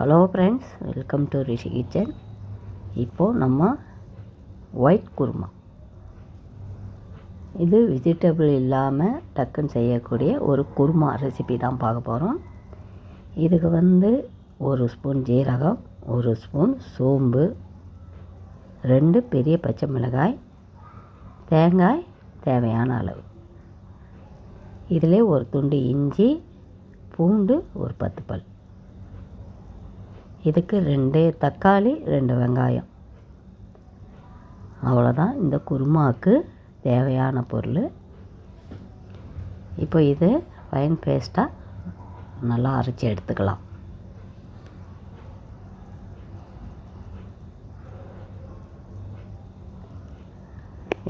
Hello friends welcome to Rishi kitchen இப்போது நம்ம white kurma. இது வெஜிடபிள் இல்லாமல் டக்குன்னு செய்யக்கூடிய ஒரு குருமா ரெசிபி தான் பார்க்க போகிறோம் இதுக்கு வந்து ஒரு ஸ்பூன் ஜீரகம் ஒரு ஸ்பூன் சோம்பு ரெண்டு பெரிய பச்சை மிளகாய் தேங்காய் தேவையான அளவு. இதில் ஒரு துண்டு இஞ்சி பூண்டு ஒரு பத்து பல். இதுக்கு ரெண்டு தக்காளி ரெண்டு வெங்காயம். அவ்வளோதான் இந்த குருமாவுக்கு தேவையான பொருள். இப்போ இது ஃபைன் பேஸ்ட்டாக நல்லா அரைச்சி எடுத்துக்கலாம்.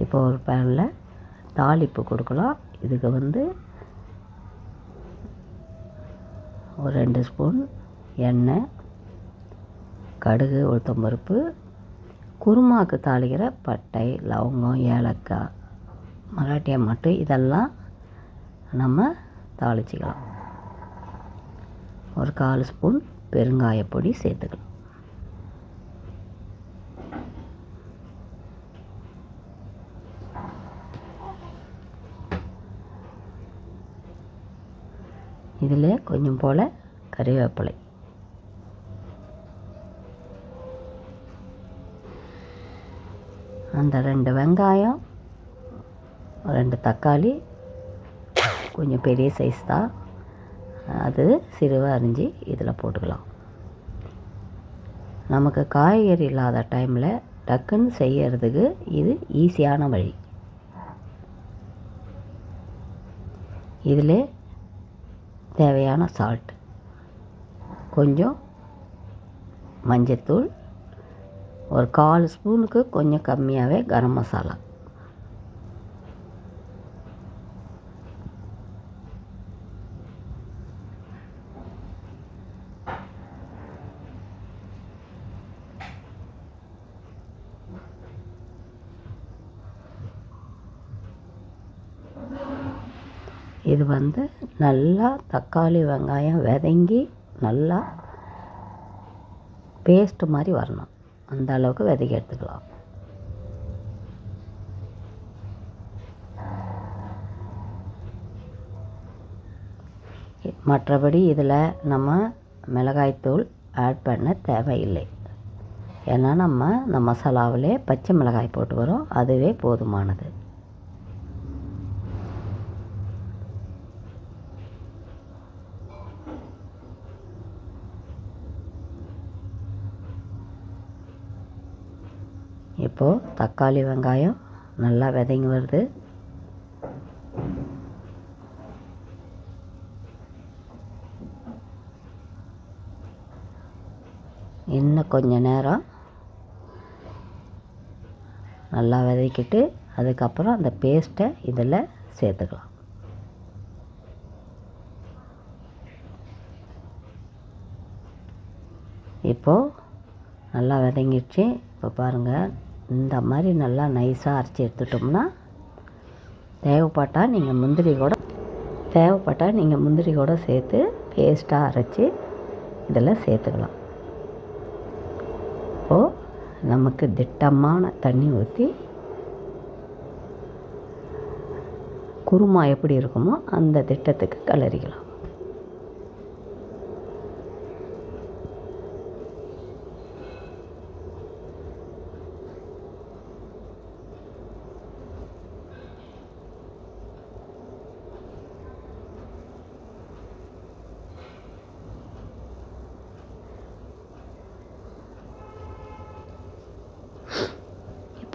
இப்போ ஒரு பேனில் தாளிப்பு கொடுக்கலாம். இதுக்கு வந்து ஒரு ரெண்டு ஸ்பூன் எண்ணெய் கடுகு உளுத்தம்பருப்பு குருமாவுக்கு தாளிக்கிற பட்டை லவங்கம் ஏலக்காய் மராட்டியை மட்டும் இதெல்லாம் நம்ம தாளிச்சிக்கலாம். ஒரு கால் ஸ்பூன் பெருங்காயப்பொடி சேர்த்துக்கலாம். இதில் கொஞ்சம் போல் கறிவேப்பிலை. அந்த ரெண்டு வெங்காயம் ரெண்டு தக்காளி கொஞ்சம் பெரிய சைஸ் தான். அது சிறுவை அரிஞ்சு இதில் போட்டுக்கலாம். நமக்கு காய்கறி இல்லாத டைமில் டக்குன்னு செய்யறதுக்கு இது ஈஸியான வழி. இதில் தேவையான சால்ட் கொஞ்சம் மஞ்சத்தூள் ஒரு கால் ஸ்பூனுக்கு கொஞ்சம் கம்மியாகவே கரம் மசாலா. இது வந்து நல்லா தக்காளி வெங்காயம் வதங்கி நல்லா பேஸ்ட்டு மாதிரி வரணும். அந்த அளவுக்கு விதைக்க எடுத்துக்கலாம். மற்றபடி இதில் நம்ம மிளகாய்த்தூள் ஆட் பண்ண தேவையில்லை. ஏன்னா நம்ம இந்த மசாலாவிலே பச்சை மிளகாய் போட்டு வரோம். அதுவே போதுமானது. இப்போது தக்காளி வெங்காயம் நல்லா விதைங்கி வருது. இன்னும் கொஞ்ச நேரம் நல்லா விதைக்கிட்டு அதுக்கப்புறம் அந்த பேஸ்ட்டை இதில் சேர்த்துக்கலாம். இப்போது நல்லா விதங்கிடுச்சு இப்போ பாருங்கள் இந்த மாதிரி நல்லா நைஸாக அரைச்சி எடுத்துட்டோம்னா தேவைப்பட்டால் நீங்கள் முந்திரி கூட தேவைப்பட்டால் நீங்கள் முந்திரி கூட சேர்த்து பேஸ்ட்டாக அரைச்சி இதில் சேர்த்துக்கலாம். இப்போது நமக்கு திட்டமான தண்ணி ஊற்றி குருமா எப்படி இருக்குமோ அந்த திட்டத்துக்கு கலரிக்கலாம்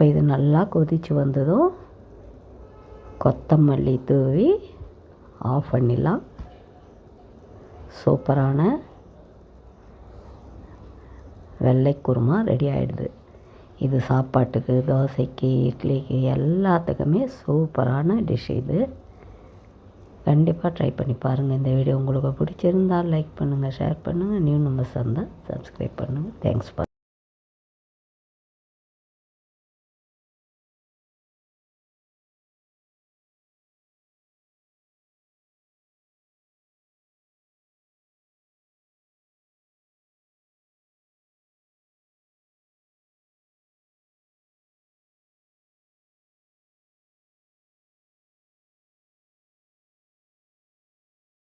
இப்போ இது நல்லா கொதித்து வந்ததும் கொத்தமல்லி தூவி ஆஃப் பண்ணிடலாம். சூப்பரான வெள்ளை குருமா ரெடி ஆகிடுது இது சாப்பாட்டுக்கு தோசைக்கு இட்லிக்கு எல்லாத்துக்குமே சூப்பரான டிஷ் இது. கண்டிப்பாக ட்ரை பண்ணி பாருங்கள் இந்த வீடியோ உங்களுக்கு பிடிச்சிருந்தால் லைக் பண்ணுங்கள் ஷேர் பண்ணுங்கள் நியூ நம்பர்ஸ் இருந்தால் சப்ஸ்கிரைப் பண்ணுங்கள் தேங்க்ஸ்